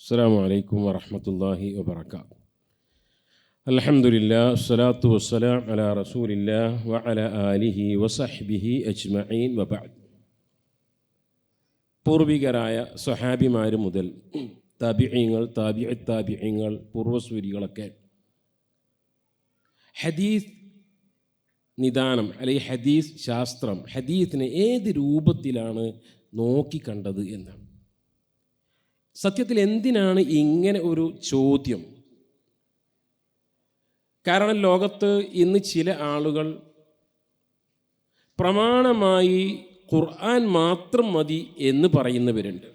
السلام عليكم ورحمة الله وبركاته الحمد لله الصلاة والسلام على رسول الله وعلى آله وصحبه أجمعين وبعد പൂർവികരായ സ്വഹാബിമാർ മുതൽ താബിയങ്ങൾ താബിയ താബിയങ്ങൾ പൂർവസൂരികളൊക്കെ ഹദീസ് നിദാനം അല്ലെങ്കിൽ ഹദീസ് ശാസ്ത്രം ഹദീസിനെ ഏത് രൂപത്തിലാണ് നോക്കിക്കണ്ടത് എന്നാണ് സത്യത്തിൽ എന്തിനാണ് ഇങ്ങനെ ഒരു ചോദ്യം? കാരണം ലോകത്ത് ഇന്ന് ചില ആളുകൾ പ്രമാണമായി ഖുർആൻ മാത്രം മതി എന്ന് പറയുന്നവരുണ്ട്.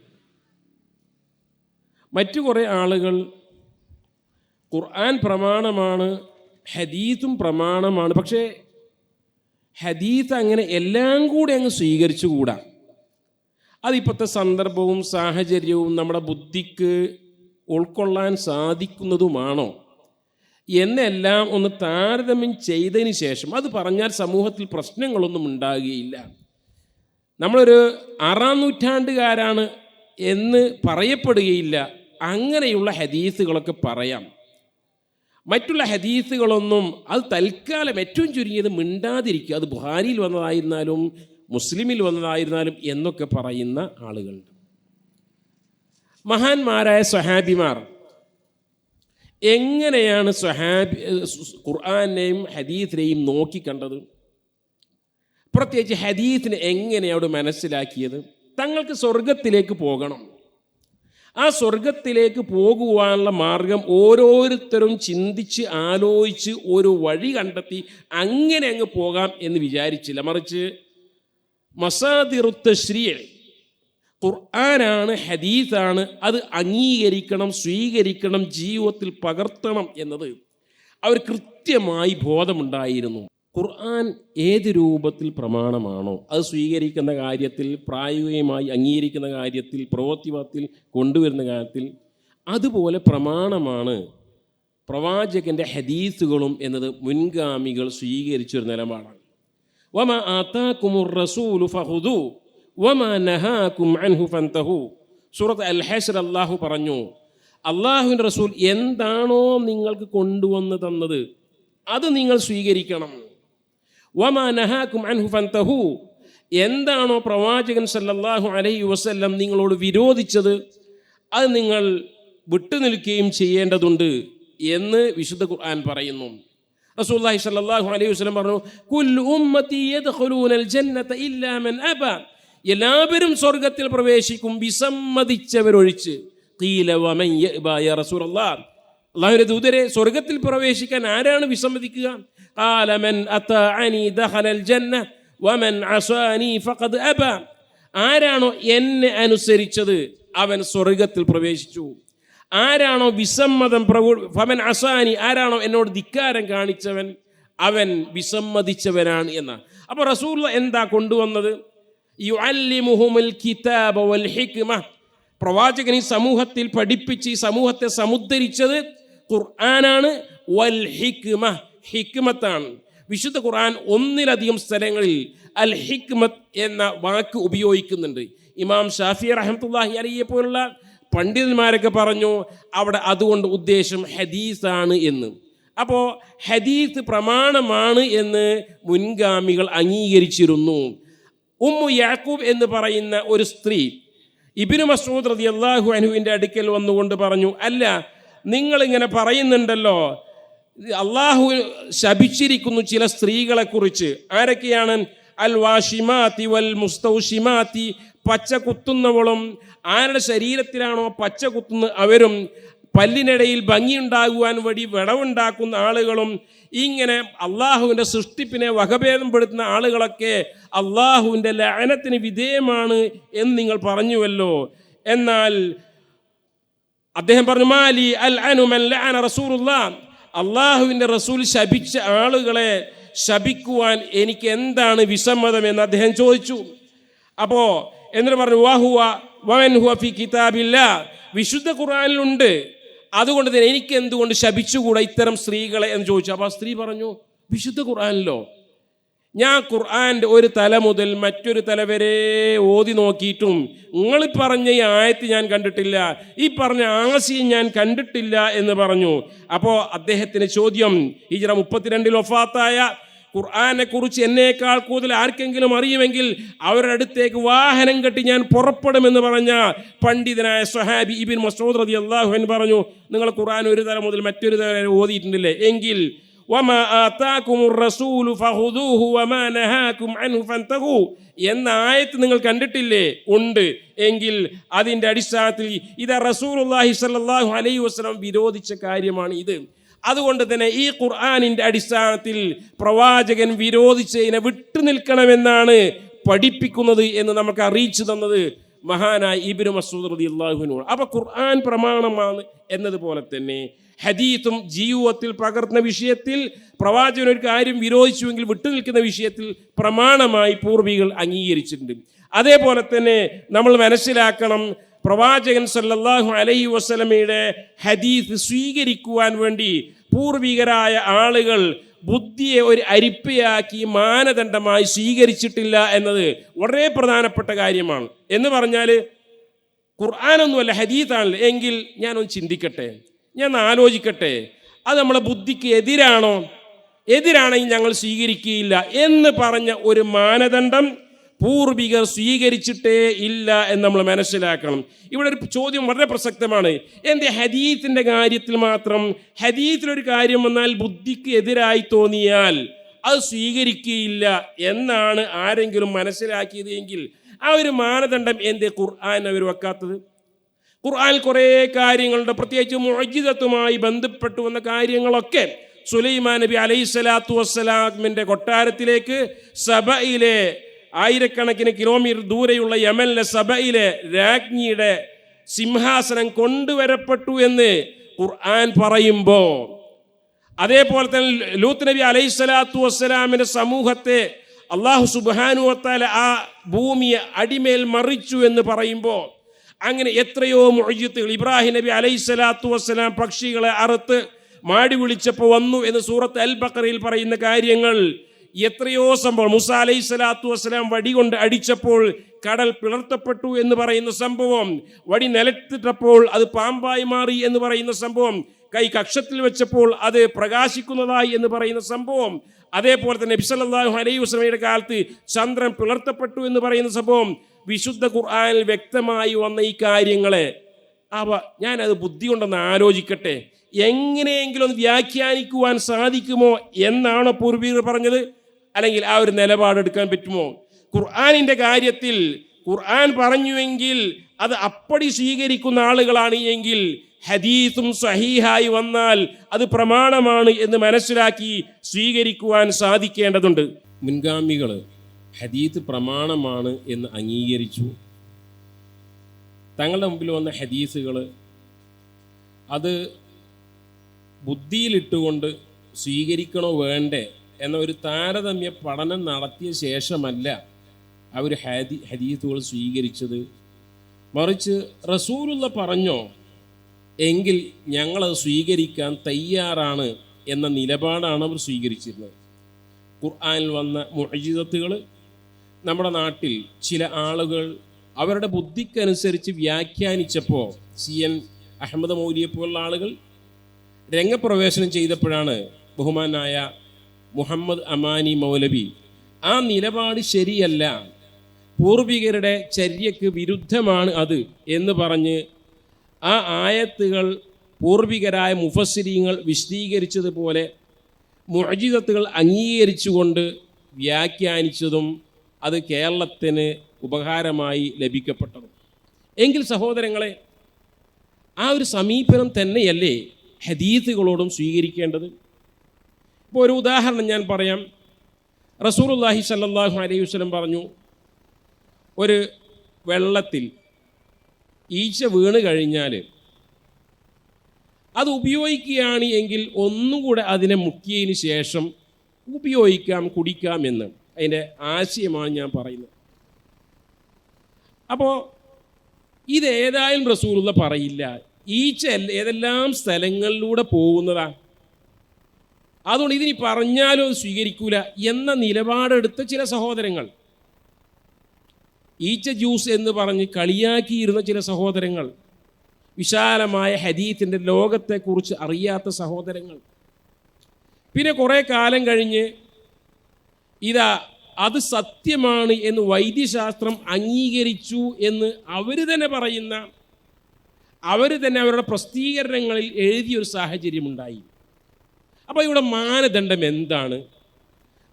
മറ്റു കുറേ ആളുകൾ ഖുർആൻ പ്രമാണമാണ് ഹദീസും പ്രമാണമാണ്. പക്ഷേ ഹദീസ് അങ്ങനെ എല്ലാം കൂടി അങ്ങ് സ്വീകരിച്ചുകൂടാ? അതിപ്പോഴത്തെ സന്ദർഭവും സാഹചര്യവും നമ്മുടെ ബുദ്ധിക്ക് ഉൾക്കൊള്ളാൻ സാധിക്കുന്നതുമാണോ? എന്നെല്ലാം ഒന്ന് താരതമ്യം ചെയ്തതിന് ശേഷം അത് പറഞ്ഞാൽ സമൂഹത്തിൽ പ്രശ്നങ്ങളൊന്നും ഉണ്ടാകുകയില്ല. നമ്മളൊരു ആറാം നൂറ്റാണ്ടുകാരാണ് എന്ന് പറയപ്പെടുകയില്ല. അങ്ങനെയുള്ള ഹദീസുകളൊക്കെ പറയാം. മറ്റുള്ള ഹദീസുകളൊന്നും അത് തൽക്കാലം ഏറ്റവും ചുരുങ്ങിയത് മിണ്ടാതിരിക്കുക. അത് ബുഹാരിയിൽ വന്നതായിരുന്നാലും മുസ്ലിമിൽ വന്നതായിരുന്നാലും എന്നൊക്കെ പറയുന്ന ആളുകളുണ്ട്. മഹാന്മാരായ സ്വഹാബിമാർ എങ്ങനെയാണ് സ്വഹാബി ഖുർആാനെയും ഹദീത്തിനെയും നോക്കിക്കണ്ടത് പ്രത്യേകിച്ച് ഹദീസിനെ എങ്ങനെയാണ് മനസ്സിലാക്കിയത്? തങ്ങൾക്ക് സ്വർഗത്തിലേക്ക് പോകണം. ആ സ്വർഗത്തിലേക്ക് പോകുവാനുള്ള മാർഗം ഓരോരുത്തരും ചിന്തിച്ച് ആലോചിച്ച് ഒരു വഴി കണ്ടെത്തി അങ്ങനെ അങ്ങ് പോകാം എന്ന് വിചാരിച്ചില്ല. മറിച്ച് മസാദിറുത്തശ്രീ ഖുർആനാണ് ഹദീസാണ് അത് അംഗീകരിക്കണം സ്വീകരിക്കണം ജീവിതത്തിൽ പകർത്തണം എന്നത് അവർ കൃത്യമായി ബോധമുണ്ടായിരുന്നു. ഖുർആൻ ഏത് രൂപത്തിൽ പ്രമാണമാണോ അത് സ്വീകരിക്കുന്ന കാര്യത്തിൽ പ്രായോഗികമായി അംഗീകരിക്കുന്ന കാര്യത്തിൽ പ്രവൃത്തിപത്തിൽ കൊണ്ടുവരുന്ന കാര്യത്തിൽ അതുപോലെ പ്രമാണമാണ് പ്രവാചകന്റെ ഹദീസുകളും എന്നത് മുൻഗാമികൾ സ്വീകരിച്ചൊരു നിലപാടാണ്. വമ ആത്താക്കുമുർ റസൂലു ഫഹുദു വമ നഹാക്കും അൻഹു ഫന്തഹു. സൂറത്ത് അൽ ഹഷർ പറഞ്ഞു അള്ളാഹുവിന്റെ റസൂൽ എന്താണോ നിങ്ങൾക്ക് കൊണ്ടുവന്ന് തന്നത് അത് നിങ്ങൾ സ്വീകരിക്കണം. വമ നഹാക്കും അൻഹു ഫന്തഹു എന്താണോ പ്രവാചകൻ സല്ലല്ലാഹു അലൈഹി വസല്ലം നിങ്ങളോട് വിരോധിച്ചത് അത് നിങ്ങൾ വിട്ടുനിൽക്കുകയും ചെയ്യേണ്ടതുണ്ട് എന്ന് വിശുദ്ധ ഖുർആൻ പറയുന്നു. റസൂല്ലാഹി സല്ലല്ലാഹു അലൈഹി വസല്ലം പറഞ്ഞു കുൽ ഉമ്മത്തി ഇല്ലാമൻ അബ. എല്ലാവരും സ്വർഗത്തിൽ പ്രവേശിക്കും വിസമ്മതിച്ചവരൊഴിച്ച്. അള്ളാഹുവിന്റെ ദൂതരെ സ്വർഗത്തിൽ പ്രവേശിക്കാൻ ആരാണ് വിസമ്മതിക്കുക? ഖാല മൻ അതഅനി ദഖല അൽജന്ന വമൻ അസാനി ഫഖദ് അബ. ആരാണോ എന്നെ അനുസരിച്ചത് അവൻ സ്വർഗത്തിൽ പ്രവേശിച്ചു. ആരാണോ വിസമ്മതം പ്രകോ ഫമൻ അസാനി ആരാണോ എന്നോട് ധിക്കാരം കാണിച്ചവൻ അവൻ വിസമ്മതിച്ചവനാണ് എന്ന. അപ്പോൾ റസൂൽ എന്താ കൊണ്ടുവന്നത്? പ്രവാചകൻ ഈ സമൂഹത്തിൽ പഠിപ്പിച്ച് ഈ സമൂഹത്തെ സമുദ്ധരിച്ചത് ഖുർആനാണ്. വൽ ഹിക്മ. ഹിക്മത്താണ്. വിശുദ്ധ ഖുർആൻ ഒന്നിലധികം സ്ഥലങ്ങളിൽ അൽ ഹിക്മത്ത് എന്ന വാക്ക് ഉപയോഗിക്കുന്നുണ്ട്. ഇമാം ഷാഫി റഹമത്തുല്ലാഹി അലിയെ പോലുള്ള പണ്ഡിതന്മാരൊക്കെ പറഞ്ഞു അവിടെ അതുകൊണ്ട് ഉദ്ദേശം ഹദീസാണ് എന്ന്. അപ്പോൾ ഹദീസ് പ്രമാണമാണ് എന്ന് മുൻഗാമികൾ അംഗീകരിച്ചിരുന്നു. ഉമ്മു യാക്കൂബ് എന്ന് പറയുന്ന ഒരു സ്ത്രീ ഇബിനു മസൂദ് റതി അള്ളാഹു അനുവിന്റെ അടുക്കൽ വന്നുകൊണ്ട് പറഞ്ഞു അല്ല നിങ്ങളിങ്ങനെ പറയുന്നുണ്ടല്ലോ അള്ളാഹു ശപിച്ചിരിക്കുന്നു ചില സ്ത്രീകളെക്കുറിച്ച്. ആരൊക്കെയാണ്? അൽ വാഷിമാത്തി വൽ മുസ്തൗഷിമാത്തി പച്ച കുത്തുന്നവളും ആരുടെ ശരീരത്തിലാണോ പച്ച കുത്തുന്നത് അവരും പല്ലിനിടയിൽ ഭംഗിയുണ്ടാകുവാൻ വഴി വിടവുണ്ടാക്കുന്ന ആളുകളും ഇങ്ങനെ അള്ളാഹുവിന്റെ സൃഷ്ടിപ്പിനെ വകഭേദപ്പെടുത്തുന്ന ആളുകളൊക്കെ അള്ളാഹുവിന്റെ ലയനത്തിന് വിധേയമാണ് എന്ന് നിങ്ങൾ പറഞ്ഞുവല്ലോ. എന്നാൽ അദ്ദേഹം പറഞ്ഞു മാലി അൽ ലഅന റസൂലുള്ള അള്ളാഹുവിന്റെ റസൂൽ ശപിച്ച ആളുകളെ ശപിക്കുവാൻ എനിക്ക് എന്താണ് വിസമ്മതം എന്ന് അദ്ദേഹം ചോദിച്ചു. അപ്പോൾ എന്നിട്ട് പറഞ്ഞു വാഹുവ ഫി കിതാബില്ല. വിശുദ്ധ ഖുർആനിലുണ്ട്. അതുകൊണ്ട് തന്നെ എനിക്ക് എന്തുകൊണ്ട് ശപിച്ചുകൂടാ ഇത്തരം സ്ത്രീകളെ എന്ന് ചോദിച്ചു. അപ്പോൾ ആ സ്ത്രീ പറഞ്ഞു വിശുദ്ധ ഖുർആനിലോ? ഞാൻ ഖുർആന്റെ ഒരു തല മുതൽ മറ്റൊരു തല വരെ ഓതി നോക്കിയിട്ടും നിങ്ങൾ പറഞ്ഞ ഈ ആയത്ത് ഞാൻ കണ്ടിട്ടില്ല ഈ പറഞ്ഞ ആശയം ഞാൻ കണ്ടിട്ടില്ല എന്ന് പറഞ്ഞു. അപ്പോൾ അദ്ദേഹത്തിന് ചോദ്യം ഹിജറ മുപ്പത്തിരണ്ടിൽ ഒഫാത്തായ ഖുർആനെ കുറിച്ച് എന്നേക്കാൾ കൂടുതൽ ആർക്കെങ്കിലും അറിയുമെങ്കിൽ അവരുടെ അടുത്തേക്ക് വാഹനം കെട്ടി ഞാൻ പുറപ്പെടുമെന്ന് പറഞ്ഞ പണ്ഡിതനായ സ്വഹാബി ഇബിൻ മസൂദ് റതി അള്ളാഹുൻ പറഞ്ഞു നിങ്ങൾ ഖുർആൻ ഒരു തരം മുതൽ മറ്റൊരു തരം ഓതിയിട്ടുണ്ടല്ലേ എങ്കിൽ എന്ന ആയത്ത് നിങ്ങൾ കണ്ടിട്ടില്ലേ? ഉണ്ട്. എങ്കിൽ അതിന്റെ അടിസ്ഥാനത്തിൽ ഇത് റസൂലുള്ളാഹി സ്വല്ലല്ലാഹു അലൈഹി വസല്ലം വിരോധിച്ച കാര്യമാണ് ഇത്. അതുകൊണ്ട് തന്നെ ഈ ഖുർആാനിന്റെ അടിസ്ഥാനത്തിൽ പ്രവാചകൻ വിരോധിച്ചതിനെ വിട്ടു നിൽക്കണമെന്നാണ് പഠിപ്പിക്കുന്നത് എന്ന് നമുക്ക് അറിയിച്ചു തന്നത് മഹാനായ ഇബിനു മസൂദ് റതി അള്ളാഹുവിനോട് അപ്പൊ ഖുർആൻ പ്രമാണമാണ് എന്നതുപോലെ തന്നെ ഹദീത്തും ജീവിതത്തിൽ പകർന്ന വിഷയത്തിൽ പ്രവാചകൻ ഒരു കാര്യം വിരോധിച്ചുവെങ്കിൽ വിട്ടുനിൽക്കുന്ന വിഷയത്തിൽ പ്രമാണമായി പൂർവികൾ അംഗീകരിച്ചിട്ടുണ്ട്. അതേപോലെ തന്നെ നമ്മൾ മനസ്സിലാക്കണം പ്രവാചകൻ സല്ലല്ലാഹു അലൈഹി വസല്ലമയുടെ ഹദീസ് സ്വീകരിക്കുവാൻ വേണ്ടി പൂർവികരായ ആളുകൾ ബുദ്ധിയെ ഒരു അരിപ്പയാക്കി മാനദണ്ഡമായി സ്വീകരിച്ചിട്ടില്ല എന്നത് വളരെ പ്രധാനപ്പെട്ട കാര്യമാണ്. എന്ന് പറഞ്ഞാൽ ഖുർആാനൊന്നുമല്ല ഹദീത്താണല്ലോ എങ്കിൽ ഞാനൊന്ന് ചിന്തിക്കട്ടെ ഞാൻ ആലോചിക്കട്ടെ അത് നമ്മളെ ബുദ്ധിക്ക് എതിരാണോ? എതിരാണെങ്കിൽ ഞങ്ങൾ സ്വീകരിക്കുകയില്ല എന്ന് പറഞ്ഞ ഒരു മാനദണ്ഡം പൂർവികർ സ്വീകരിച്ചിട്ടേ ഇല്ല എന്ന് നമ്മൾ മനസ്സിലാക്കണം. ഇവിടെ ഒരു ചോദ്യം വളരെ പ്രസക്തമാണ്. എന്റെ ഹദീത്തിന്റെ കാര്യത്തിൽ മാത്രം ഹദീത്തിലൊരു കാര്യം വന്നാൽ ബുദ്ധിക്ക് എതിരായി തോന്നിയാൽ അത് സ്വീകരിക്കുകയില്ല എന്നാണ് ആരെങ്കിലും മനസ്സിലാക്കിയത് എങ്കിൽ ആ ഒരു മാനദണ്ഡം എന്റെ ഖുർആൻ അവർ വെക്കാത്തത്. ഖുർആൻ കുറേ കാര്യങ്ങളുണ്ട് പ്രത്യേകിച്ച് മോജിതത്വമായി ബന്ധപ്പെട്ടു വന്ന കാര്യങ്ങളൊക്കെ സുലൈമാൻ നബി അലൈഹി സ്വലാത്തു വസ്സലാമിന്റെ കൊട്ടാരത്തിലേക്ക് സബയിലെ ആയിരക്കണക്കിന് കിലോമീറ്റർ ദൂരെയുള്ള യമനിലെ സഭയിലെ രാജ്ഞിയുടെ സിംഹാസനം കൊണ്ടുവരപ്പെട്ടു എന്ന് ഖുർആൻ പറയുമ്പോൾ അതേപോലെ തന്നെ ലൂത്ത് നബി അലൈഹി സ്വലാത്തു വസ്സലാമിന്റെ സമൂഹത്തെ അള്ളാഹു സുബാനുവത്താൽ ആ ഭൂമിയെ അടിമേൽ മറിച്ചു എന്ന് പറയുമ്പോൾ അങ്ങനെ എത്രയോ മൊഴിത്തുകൾ ഇബ്രാഹിം നബി അലൈഹി സ്വലാത്തു വസ്സലാം പക്ഷികളെ അറുത്ത് മാടി വിളിച്ചപ്പോൾ വന്നു എന്ന് സൂറത്ത് അൽ ബക്കറയിൽ പറയുന്ന കാര്യങ്ങൾ എത്രയോ സംഭവം. മുസ അലൈഹി സ്വലാത്തു വസ്സലാം വടി കൊണ്ട് അടിച്ചപ്പോൾ കടൽ പിളർത്തപ്പെട്ടു എന്ന് പറയുന്ന സംഭവം. വടി നിലത്തിട്ടപ്പോൾ അത് പാമ്പായി മാറി എന്ന് പറയുന്ന സംഭവം. കൈ കക്ഷത്തിൽ വെച്ചപ്പോൾ അത് പ്രകാശിക്കുന്നതായി എന്ന് പറയുന്ന സംഭവം. അതേപോലെ തന്നെ നബിസല്ലാഹു അലൈഹി വസ്ലമയുടെ കാലത്ത് ചന്ദ്രൻ പിളർത്തപ്പെട്ടു എന്ന് പറയുന്ന സംഭവം. വിശുദ്ധ ഖുർആാനിൽ വ്യക്തമായി വന്ന ഈ കാര്യങ്ങളെ. അവ ഞാനത് ബുദ്ധി കൊണ്ടൊന്ന് ആലോചിക്കട്ടെ. എങ്ങനെയെങ്കിലും ഒന്ന് വ്യാഖ്യാനിക്കുവാൻ സാധിക്കുമോ എന്നാണ് പൂർവീകർ പറഞ്ഞത്? അല്ലെങ്കിൽ ആ ഒരു നിലപാടെടുക്കാൻ പറ്റുമോ? ഖുർആാനിന്റെ കാര്യത്തിൽ ഖുർആൻ പറഞ്ഞുവെങ്കിൽ അത് അപ്പടി സ്വീകരിക്കുന്ന ആളുകളാണ് എങ്കിൽ ഹദീസും സഹീഹായി വന്നാൽ അത് പ്രമാണമാണ് എന്ന് മനസ്സിലാക്കി സ്വീകരിക്കുവാൻ സാധിക്കേണ്ടതുണ്ട്. മുൻഗാമികൾ ഹദീത്ത് പ്രമാണമാണ് എന്ന് അംഗീകരിച്ചു. തങ്ങളുടെ മുമ്പിൽ വന്ന ഹദീസുകൾ അത് ബുദ്ധിയിലിട്ടുകൊണ്ട് സ്വീകരിക്കണോ വേണ്ടേ? എന്ന ഒരു താരതമ്യ പഠനം നടത്തിയ ശേഷമല്ല അവർ ഹദി ഹദീത്തുകൾ സ്വീകരിച്ചത്. മറിച്ച് റസൂലുള്ള പറഞ്ഞോ എങ്കിൽ ഞങ്ങളത് സ്വീകരിക്കാൻ തയ്യാറാണ് എന്ന നിലപാടാണ് അവർ സ്വീകരിച്ചിരുന്നത്. ഖുർആാനിൽ വന്ന മുഹജിതത്തുകൾ നമ്മുടെ നാട്ടിൽ ചില ആളുകൾ അവരുടെ ബുദ്ധിക്കനുസരിച്ച് വ്യാഖ്യാനിച്ചപ്പോൾ സി എൻ അഹമ്മദ് മൗലിയെ പോലുള്ള ആളുകൾ രംഗപ്രവേശനം ചെയ്തപ്പോഴാണ് ബഹുമാനായ മുഹമ്മദ് അമാനി മൗലവി. ആ നിലപാട് ശരിയല്ല. പൂർവികരുടെ ചര്യക്ക് വിരുദ്ധമാണ് അത് എന്ന് പറഞ്ഞ് ആ ആയത്തുകൾ പൂർവികരായ മുഫസ്സിരീങ്ങൾ വിശദീകരിച്ചതുപോലെ മുഴജിതത്തുകൾ അംഗീകരിച്ചുകൊണ്ട് വ്യാഖ്യാനിച്ചതും അത് കേരളത്തിന് ഉപകാരമായി ലഭിക്കപ്പെട്ടതും. എങ്കിൽ സഹോദരങ്ങളെ ആ ഒരു സമീപനം തന്നെയല്ലേ ഹദീത്തുകളോടും സ്വീകരിക്കേണ്ടത്? ഇപ്പോൾ ഒരു ഉദാഹരണം ഞാൻ പറയാം. റസൂറുല്ലാഹി സല്ലാഹു അലൈഹി വസ്ലം പറഞ്ഞു ഒരു വെള്ളത്തിൽ ഈച്ച വീണ് കഴിഞ്ഞാൽ അത് ഉപയോഗിക്കുകയാണ് എങ്കിൽ ഒന്നുകൂടെ അതിനെ മുക്കിയതിന് ശേഷം ഉപയോഗിക്കാം കുടിക്കാം എന്ന് അതിന്റെ ആശയമാണ് ഞാൻ പറയുന്നത്. അപ്പോൾ ഇതേതായാലും റസൂലുള്ള പറയില്ല. ഈച്ച ഏതെല്ലാം സ്ഥലങ്ങളിലൂടെ പോകുന്നതാ? അതുകൊണ്ട് ഇതിനി പറഞ്ഞാലും സ്വീകരിക്കൂല എന്ന നിലപാടെടുത്ത ചില സഹോദരങ്ങൾ. ഈച്ച ജ്യൂസ് എന്ന് പറഞ്ഞ് കളിയാക്കിയിരുന്ന ചില സഹോദരങ്ങൾ. വിശാലമായ ഹദീത്തിന്റെ ലോകത്തെക്കുറിച്ച് അറിയാത്ത സഹോദരങ്ങൾ. പിന്നെ കുറേ കാലം കഴിഞ്ഞ് ഇതാ അത് സത്യമാണ് എന്ന് വൈദ്യശാസ്ത്രം അംഗീകരിച്ചു എന്ന് അവർ തന്നെ പറയുന്ന അവർ തന്നെ അവരുടെ പ്രസിദ്ധീകരണങ്ങളിൽ എഴുതിയൊരു സാഹചര്യമുണ്ടായി. അപ്പോൾ ഇവിടെ മാനദണ്ഡം എന്താണ്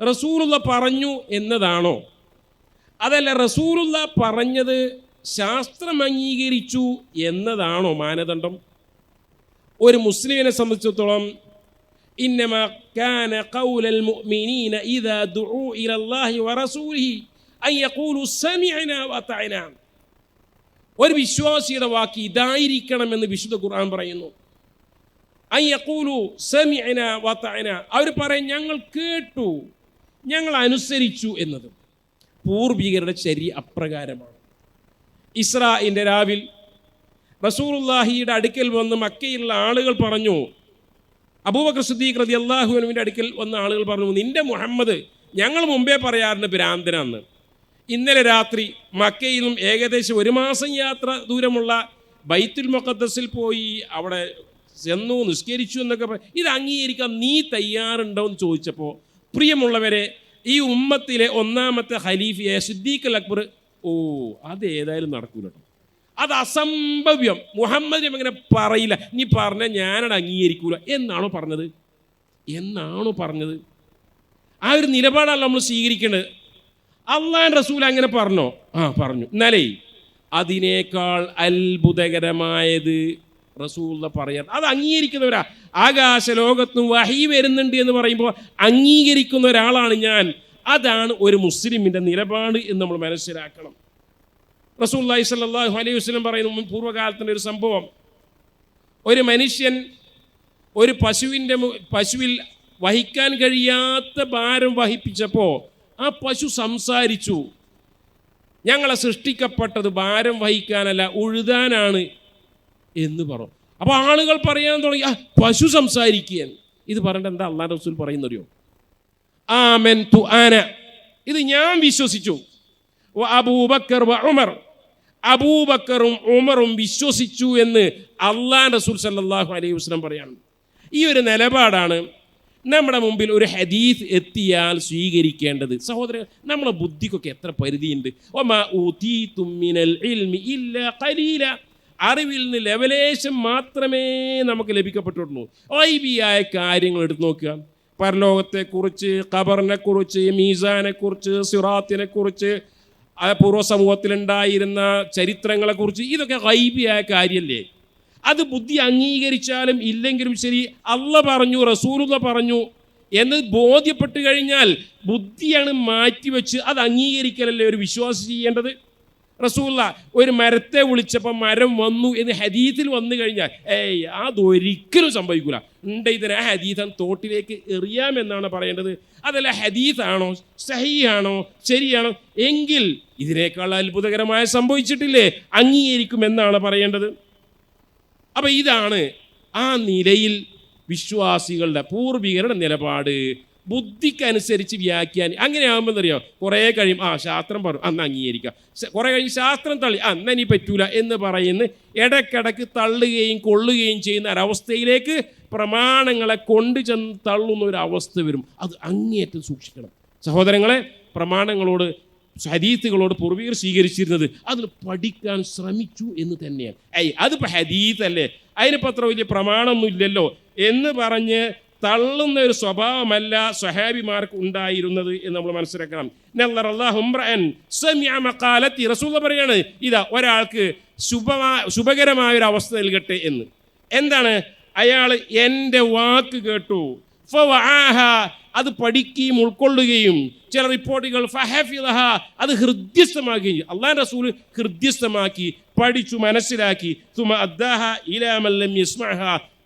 റസൂലുള്ള പറഞ്ഞു എന്നതാണോ അതല്ല റസൂലുള്ള പറഞ്ഞത് ശാസ്ത്രം അംഗീകരിച്ചു എന്നതാണോ മാനദണ്ഡം ഒരു മുസ്ലിമിനെ സംബന്ധിച്ചിടത്തോളം إنما كان قول المؤمنين إذا دعوا إلى الله ورسوله أن يقولوا سمعنا وأطعنا ഒരു വിശ്വാസിയുടെ വാക്ക് ഇതായിരിക്കണമെന്ന് വിശുദ്ധ ഖുർആൻ പറയുന്നു അയ്യക്കൂലു സമീന വത്തന അവർ പറയും ഞങ്ങൾ കേട്ടു. ഞങ്ങൾ അനുസരിച്ചു എന്നത്. പൂർവികരുടെ ശരി അപ്രകാരമാണ്. ഇസ്രായിന്റെ രാവിൽ റസൂറുല്ലാഹിയുടെ അടുക്കൽ വന്ന് മക്കയിലുള്ള ആളുകൾ പറഞ്ഞു അബൂബക്കർ സുദ്ദീഖ് റതി അള്ളാഹുവിന്റെ അടുക്കൽ വന്ന ആളുകൾ പറഞ്ഞു നിന്റെ മുഹമ്മദ് ഞങ്ങൾ മുമ്പേ പറയാറുണ്ട് ഭ്രാന്തനാന്ന്. ഇന്നലെ രാത്രി മക്കയിൽ നിന്നും ഏകദേശം ഒരു മാസം യാത്ര ദൂരമുള്ള ബൈത്തുൽ മുഖദ്ദസിൽ പോയി അവിടെ ചെന്നു നിഷ്കരിച്ചു എന്നൊക്കെ പറയും ഇത് അംഗീകരിക്കാൻ നീ തയ്യാറുണ്ടോ എന്ന് ചോദിച്ചപ്പോൾ പ്രിയമുള്ളവരെ ഈ ഉമ്മത്തിലെ ഒന്നാമത്തെ ഖലീഫിയെ സിദ്ദീഖ് അൽ അക്ബർ ഓ അത് ഏതായാലും നടക്കൂല കേട്ടോ അത് അസംഭവ്യം. മുഹമ്മദ് നബി അങ്ങനെ പറയില്ല. നീ പറഞ്ഞ ഞാനത് അംഗീകരിക്കൂല. എന്നാണോ പറഞ്ഞത്? എന്നാണോ പറഞ്ഞത്? ആ ഒരു നിലപാടാണ് നമ്മൾ സ്വീകരിക്കേണ്ടത് അള്ളാൻ റസൂൽ അങ്ങനെ പറഞ്ഞോ? ആ പറഞ്ഞു. എന്നാലേ അതിനേക്കാൾ അത്ഭുതകരമായത് റസൂല പറയാൻ അത് അംഗീകരിക്കുന്നവരാ. ആകാശ ലോകത്തും വഹി വരുന്നുണ്ട് എന്ന് പറയുമ്പോൾ അംഗീകരിക്കുന്ന ഒരാളാണ് ഞാൻ. അതാണ് ഒരു മുസ്ലിമിന്റെ നിലപാട് എന്ന് നമ്മൾ മനസ്സിലാക്കണം. റസൂല്ലായി സല്ലാഹു അലൈഹി വസ്ലം പറയുന്ന പൂർവകാലത്തിന്റെ ഒരു സംഭവം. ഒരു മനുഷ്യൻ ഒരു പശുവിന്റെ പശുവിൽ വഹിക്കാൻ കഴിയാത്ത ഭാരം വഹിപ്പിച്ചപ്പോൾ ആ പശു സംസാരിച്ചു. ഞങ്ങളെ സൃഷ്ടിക്കപ്പെട്ടത് ഭാരം വഹിക്കാനല്ല ഉഴുതാനാണ്. എന്ന് പറഞ്ഞു. അപ്പോൾ ആളുകൾ പറയാൻ തുടങ്ങി ആ പശു സംസാരിക്കുകയാണ്. ഇത് പറഞ്ഞിട്ട് എന്താ അള്ളാഹ് റസൂൽ പറയുന്നറിയോ? ആമൻ തു ആന ഇത് ഞാൻ വിശ്വസിച്ചു. അബൂബക്കർ ഉമർ. അബൂബക്കറും ഉമറും വിശ്വസിച്ചു എന്ന് അള്ളാഹ് റസൂൽ സല്ലാഹു അലൈഹി വസ്ലം പറയാണ്. ഈ ഒരു നിലപാടാണ് നമ്മുടെ മുമ്പിൽ ഒരു ഹദീസ് എത്തിയാൽ സ്വീകരിക്കേണ്ടത്. സഹോദരൻ നമ്മുടെ ബുദ്ധിക്കൊക്കെ എത്ര പരിധിയുണ്ട്? ഒമാ മിനൽ ഇൽമി ഇല്ല ഖലീല. അറിവിൽ നിന്ന് ലെവലേശം മാത്രമേ നമുക്ക് ലഭിക്കപ്പെട്ടിട്ടുള്ളൂ ഐബിയായ കാര്യങ്ങൾ എടുത്തു നോക്കുക. പരലോകത്തെക്കുറിച്ച് ഖബറിനെക്കുറിച്ച് മീസാനെക്കുറിച്ച് സിറാത്തിനെക്കുറിച്ച് പൂർവ സമൂഹത്തിലുണ്ടായിരുന്ന ചരിത്രങ്ങളെക്കുറിച്ച് ഇതൊക്കെ ഗൈബിയായ കാര്യമല്ലേ അത് ബുദ്ധി അംഗീകരിച്ചാലും ഇല്ലെങ്കിലും ശരി അല്ല പറഞ്ഞു റസൂലുള്ള പറഞ്ഞു എന്ന് ബോധ്യപ്പെട്ട് കഴിഞ്ഞാൽ ബുദ്ധിയാണ് മാറ്റിവെച്ച് അത് അംഗീകരിക്കലല്ലേ ഒരു വിശ്വാസം ചെയ്യേണ്ടത്? റസൂല്ല ഒരു മരത്തെ വിളിച്ചപ്പോൾ മരം വന്നു എന്ന് ഹദീത്തിൽ വന്നു കഴിഞ്ഞാൽ ഏയ് അതൊരിക്കലും സംഭവിക്കില്ല ഉണ്ട് ഇതിന് ആ ഹദീഥൻ തോട്ടിലേക്ക് എറിയാമെന്നാണ് പറയേണ്ടത്. അതല്ല ഹദീത്താണോ സഹിയാണോ ശരിയാണോ? എങ്കിൽ ഇതിനേക്കാൾ അത്ഭുതകരമായ സംഭവിച്ചിട്ടില്ലേ? അംഗീകരിക്കുമെന്നാണ് പറയേണ്ടത്. അപ്പം ഇതാണ് ആ നിലയിൽ വിശ്വാസികളുടെ പൂർവികരുടെ നിലപാട്. ബുദ്ധിക്കനുസരിച്ച് വ്യാഖ്യാനി. അങ്ങനെ ആകുമ്പോൾ കുറേ കഴിയും. ആ ശാസ്ത്രം പറഞ്ഞു അന്ന് അംഗീകരിക്കാം. കുറേ കഴിഞ്ഞ് ശാസ്ത്രം തള്ളി. അന്ന് ഇനി പറ്റൂല എന്ന് പറയുന്ന. ഇടക്കിടക്ക് തള്ളുകയും കൊള്ളുകയും ചെയ്യുന്ന ഒരവസ്ഥയിലേക്ക് പ്രമാണങ്ങളെ കൊണ്ടു ചെന്ന് തള്ളുന്ന ഒരു അവസ്ഥ വരും. അത് അങ്ങേയറ്റം സൂക്ഷിക്കണം. സഹോദരങ്ങളെ പ്രമാണങ്ങളോട് ഹദീത്തുകളോട് പൂർവികർ സ്വീകരിച്ചിരുന്നത് അതിൽ പഠിക്കാൻ ശ്രമിച്ചു എന്ന് തന്നെയാണ്. ഐ അതിപ്പോൾ ഹദീത്ത് അല്ലേ അതിനിപ്പോൾ അത്ര വലിയ പ്രമാണമൊന്നും ഇല്ലല്ലോ എന്ന് പറഞ്ഞ് തള്ളുന്ന ഒരു സ്വഭാവമല്ല സഹാബിമാർക്ക് ഉണ്ടായിരുന്നത് എന്ന് നമ്മൾ മനസ്സിലാക്കണം. പറയാണ് ഇതാ ഒരാൾക്ക് ശുഭമാ ശുഭകരമായ ഒരു അവസ്ഥ നൽകട്ടെ എന്ന്. എന്താണ്? അയാൾ എന്റെ വാക്ക് കേട്ടു. അത് പഠിക്കുകയും ഉൾക്കൊള്ളുകയും ചില റിപ്പോർട്ടുകൾ ഫഹഫിലഹ അത് ഹൃദ്യസ്ഥമാക്കുകയും അള്ളാൻ റസൂൽ ഹൃദ്യസ്ഥമാക്കി പഠിച്ചു മനസ്സിലാക്കി.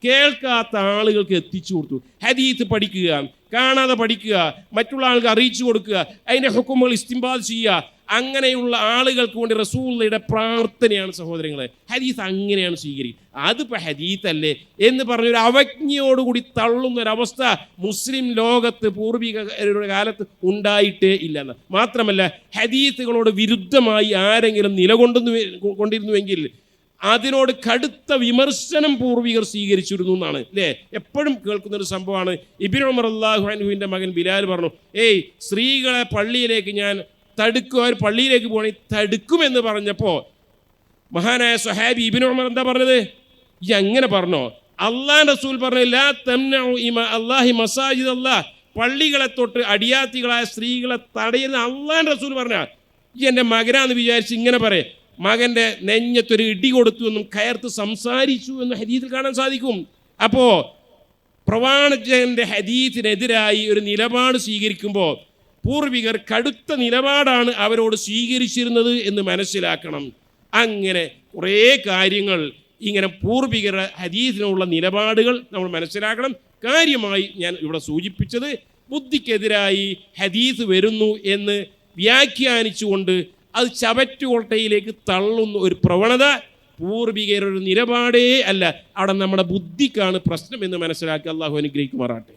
കേൾക്കാത്ത ആളുകൾക്ക് എത്തിച്ചു കൊടുത്തു. ഹദീത്ത് പഠിക്കുക കാണാതെ പഠിക്കുക മറ്റുള്ള ആൾക്ക് അറിയിച്ചു കൊടുക്കുക അതിന്റെ ഹുക്കുമുകൾ ഇസ്തിംബാദ് ചെയ്യുക. അങ്ങനെയുള്ള ആളുകൾക്ക് വേണ്ടി റസൂള്ളയുടെ പ്രാർത്ഥനയാണ് സഹോദരങ്ങളെ. ഹദീസ് അങ്ങനെയാണ് സ്വീകരിക്കുക. അതിപ്പോൾ ഹദീത്തല്ലേ എന്ന് പറഞ്ഞൊരു അവജ്ഞയോടുകൂടി തള്ളുന്ന ഒരവസ്ഥ മുസ്ലിം ലോകത്ത് പൂർവിക കാലത്ത് ഉണ്ടായിട്ടേ ഇല്ലെന്ന്. മാത്രമല്ല ഹദീത്തുകളോട് വിരുദ്ധമായി ആരെങ്കിലും നിലകൊണ്ടു കൊണ്ടിരുന്നുവെങ്കിൽ അതിനോട് കടുത്ത വിമർശനം പൂർവികർ സ്വീകരിച്ചിരുന്നു എന്നാണ്. അല്ലേ എപ്പോഴും കേൾക്കുന്ന ഒരു സംഭവമാണ്. ഇബിൻ ഉമർ അള്ളാഹു അൻഹുവിന്റെ മകൻ ബിലാൽ പറഞ്ഞു ഏയ് സ്ത്രീകളെ പള്ളിയിലേക്ക് ഞാൻ തടുക്കും അവർ പള്ളിയിലേക്ക് പോകണമെങ്കിൽ തടുക്കുമെന്ന് പറഞ്ഞപ്പോൾ മഹാനായ സൊഹാബി ഇബിൻ ഉമർ എന്താ പറഞ്ഞത്? ഈ അങ്ങനെ പറഞ്ഞോ. അള്ളാഹ് റസൂൽ പറഞ്ഞു ലാ അല്ലാഹി മസാജിദ് അല്ലാഹ്. പള്ളികളെ തൊട്ട് അടിയാത്തികളായ സ്ത്രീകളെ തടയുന്ന അള്ളാഹ് റസൂൽ പറഞ്ഞ. ഈ എന്റെ മകനാന്ന് വിചാരിച്ച് ഇങ്ങനെ പറയേ. മകന്റെ നെഞ്ഞത്തൊരു ഇടി കൊടുത്തു എന്നും കയർത്ത് സംസാരിച്ചു എന്നും ഹദീസിൽ കാണാൻ സാധിക്കും. അപ്പോൾ പ്രവാണജന്റെ ഹദീത്തിനെതിരായി ഒരു നിലപാട് സ്വീകരിക്കുമ്പോൾ പൂർവികർ കടുത്ത നിലപാടാണ് അവരോട് സ്വീകരിച്ചിരുന്നത് എന്ന് മനസ്സിലാക്കണം. അങ്ങനെ കുറേ കാര്യങ്ങൾ ഇങ്ങനെ പൂർവികരുടെ ഹദീസിനുള്ള നിലപാടുകൾ നമ്മൾ മനസ്സിലാക്കണം. കാര്യമായി ഞാൻ ഇവിടെ സൂചിപ്പിച്ചത് ബുദ്ധിക്കെതിരായി ഹദീസ് വരുന്നു എന്ന് വ്യാഖ്യാനിച്ചുകൊണ്ട് അത് ചവറ്റുകൊട്ടയിലേക്ക് തള്ളുന്ന ഒരു പ്രവണത പൂർവികരുടെ നിലപാടേ അല്ല. അവിടെ നമ്മുടെ ബുദ്ധിക്കാണ് പ്രശ്നം എന്ന് മനസ്സിലാക്കി അള്ളാഹു അനുഗ്രഹിക്കുമാറാട്ടെ